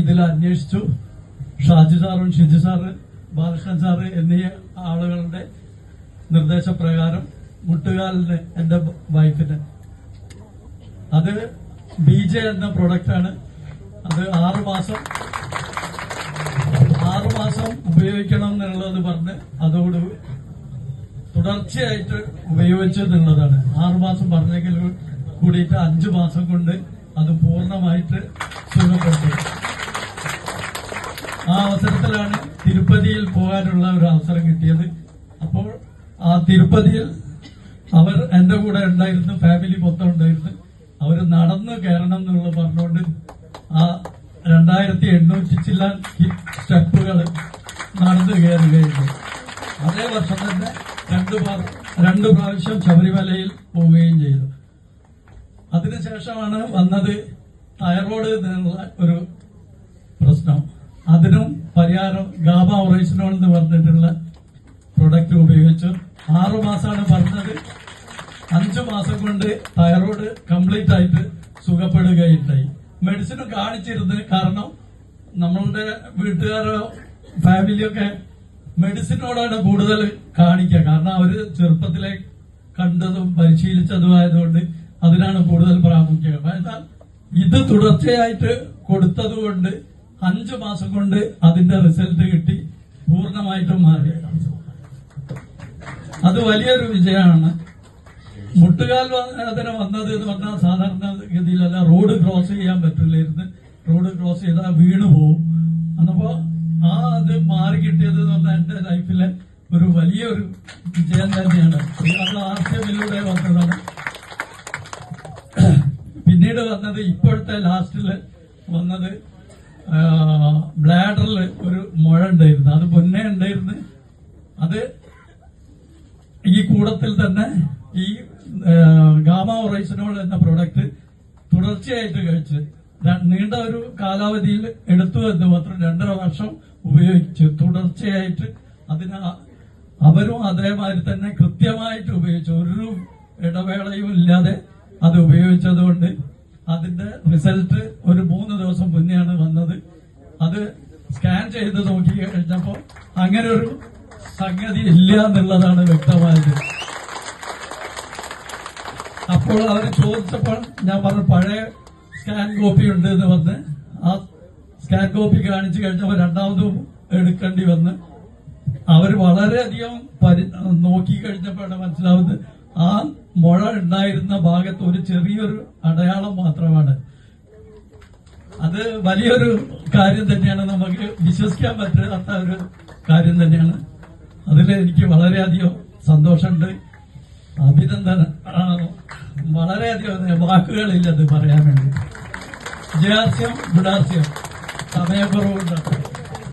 ഇതിൽ അന്വേഷിച്ചു. ഷാജി സാറും ഷിജു സാറ് ബാലകൃഷ്ണൻ സാറ് എന്നീ ആളുകളുടെ നിർദ്ദേശപ്രകാരം മുട്ടുകാലിന് എന്റെ വൈഫിന്. അത് ബി ജെ എന്ന പ്രൊഡക്റ്റ് ആണ്. അത് ആറു മാസം ആറു മാസം ഉപയോഗിക്കണം എന്നുള്ളത് പറഞ്ഞ് അതോട് തുടർച്ചയായിട്ട് ഉപയോഗിച്ചു എന്നുള്ളതാണ്. ആറുമാസം പറഞ്ഞെങ്കിൽ കൂടിയിട്ട് അഞ്ചു മാസം കൊണ്ട് അത് പൂർണമായിട്ട് സുഖപ്പെട്ടു ആ അവസരത്തിലാണ് തിരുപ്പതിയിൽ പോകാനുള്ള ഒരു അവസരം കിട്ടിയത്. അപ്പോൾ ആ തിരുപ്പതിയിൽ അവർ എന്റെ കൂടെ ഉണ്ടായിരുന്നു ഫാമിലി മൊത്തം ഉണ്ടായിരുന്നു. അവർ നടന്ന് കയറണം എന്നുള്ള പറഞ്ഞുകൊണ്ട് ആ രണ്ടായിരത്തി എണ്ണൂറ്റി ചില്ല സ്റ്റെപ്പുകൾ നടന്നു കയറുകയുണ്ട് അതേ വർഷം തന്നെ രണ്ട് രണ്ടു പ്രാവശ്യം ശബരിമലയിൽ പോവുകയും ചെയ്തു. അതിനുശേഷമാണ് വന്നത് തൈറോയ്ഡ് എന്നുള്ള ഒരു പ്രശ്നം. അതിനും പരിഹാരം ഗാബ ഒറേഷനോൾ എന്ന് പറഞ്ഞിട്ടുള്ള പ്രൊഡക്റ്റ് ഉപയോഗിച്ചു. ആറു മാസമാണ് പറഞ്ഞത്. അഞ്ചു മാസം കൊണ്ട് തൈറോയ്ഡ് കംപ്ലീറ്റ് ആയിട്ട് സുഖപ്പെടുകയുണ്ടായി. മെഡിസിൻ കാണിച്ചിരുന്നത് കാരണം നമ്മളുടെ വീട്ടുകാരോ ഫാമിലിയൊക്കെ മെഡിസിനോടാണ് കൂടുതൽ കാണിക്കുക. കാരണം അവർ ചെറുപ്പത്തിലെ കണ്ടതും പരിശീലിച്ചതും ആയതുകൊണ്ട് അതിനാണ് കൂടുതൽ പ്രാമുഖ്യം. എന്നാൽ ഇത് തുടർച്ചയായിട്ട് കൊടുത്തത് കൊണ്ട് അഞ്ചു മാസം കൊണ്ട് അതിന്റെ റിസൾട്ട് കിട്ടി. പൂർണമായിട്ടും മാറി. അത് വലിയൊരു വിജയമാണ്. മുട്ടുകാൽ വേദന വന്നത് എന്ന് പറഞ്ഞാൽ സാധാരണ ഗതിയിലല്ല. റോഡ് ക്രോസ് ചെയ്യാൻ പറ്റില്ലായിരുന്നു. റോഡ് ക്രോസ് ചെയ്താൽ വീണ് പോവും. അന്നപ്പോ ആ അത് മാറി കിട്ടിയത് എന്ന് പറഞ്ഞാൽ എന്റെ ലൈഫിലെ ഒരു വലിയൊരു വിജയം തന്നെയാണ്. അത് ആർഷ്യമിലൂടെ വന്നതാണ്. പിന്നീട് വന്നത് ഇപ്പോഴത്തെ ലാസ്റ്റിൽ വന്നത് ബ്ലാഡറിൽ ഒരു മുഴ ഉണ്ടായിരുന്നു. അത് പൊന്നെ ഉണ്ടായിരുന്നു. അത് ഈ കൂടത്തിൽ തന്നെ ഈ ഗാമ ഒറൈസിനോൾ എന്ന പ്രോഡക്റ്റ് തുടർച്ചയായിട്ട് കഴിച്ച് നീണ്ട ഒരു കാലാവധിയിൽ എടുത്തു എന്ന് മാത്രം രണ്ടര വർഷം ഉപയോഗിച്ചു തുടർച്ചയായിട്ട് അതിന് അവരും അതേമാതിരി തന്നെ കൃത്യമായിട്ട് ഉപയോഗിച്ചു ഒരു ഇടവേളയും ഇല്ലാതെ അത് ഉപയോഗിച്ചതുകൊണ്ട് അതിന്റെ റിസൾട്ട് ഒരു മൂന്ന് ദിവസം മുന്നെയാണ് വന്നത്. അത് സ്കാൻ ചെയ്ത് നോക്കി കഴിഞ്ഞപ്പോ അങ്ങനെ ഒരു സംഗതി ഇല്ല എന്നുള്ളതാണ് വ്യക്തമായത്. അപ്പോൾ അവർ ചോദിച്ചപ്പോൾ ഞാൻ പറഞ്ഞു പഴയ സ്കാൻ കോപ്പി ഉണ്ട് എന്ന് വന്ന് ആ സ്കാൻ കോപ്പി കാണിച്ചു കഴിഞ്ഞപ്പോൾ രണ്ടാമതും എടുക്കേണ്ടി വന്ന്. അവർ വളരെയധികം നോക്കി കഴിഞ്ഞപ്പോഴാണ് മനസ്സിലാവുന്നത് ആ മുഴ ഉണ്ടായിരുന്ന ഭാഗത്ത് ഒരു ചെറിയൊരു അടയാളം മാത്രമാണ്. അത് വലിയൊരു കാര്യം തന്നെയാണ്. നമുക്ക് വിശ്വസിക്കാൻ പറ്റാത്ത ഒരു കാര്യം തന്നെയാണ്. അതിൽ എനിക്ക് വളരെയധികം സന്തോഷമുണ്ട്. അഭിനന്ദന വളരെയധികം വാക്കുകളില്ല അത് പറയാൻ വേണ്ടി. ജയാസ്യം ഗുഡാസ്യം സമയക്കുറവുണ്ട്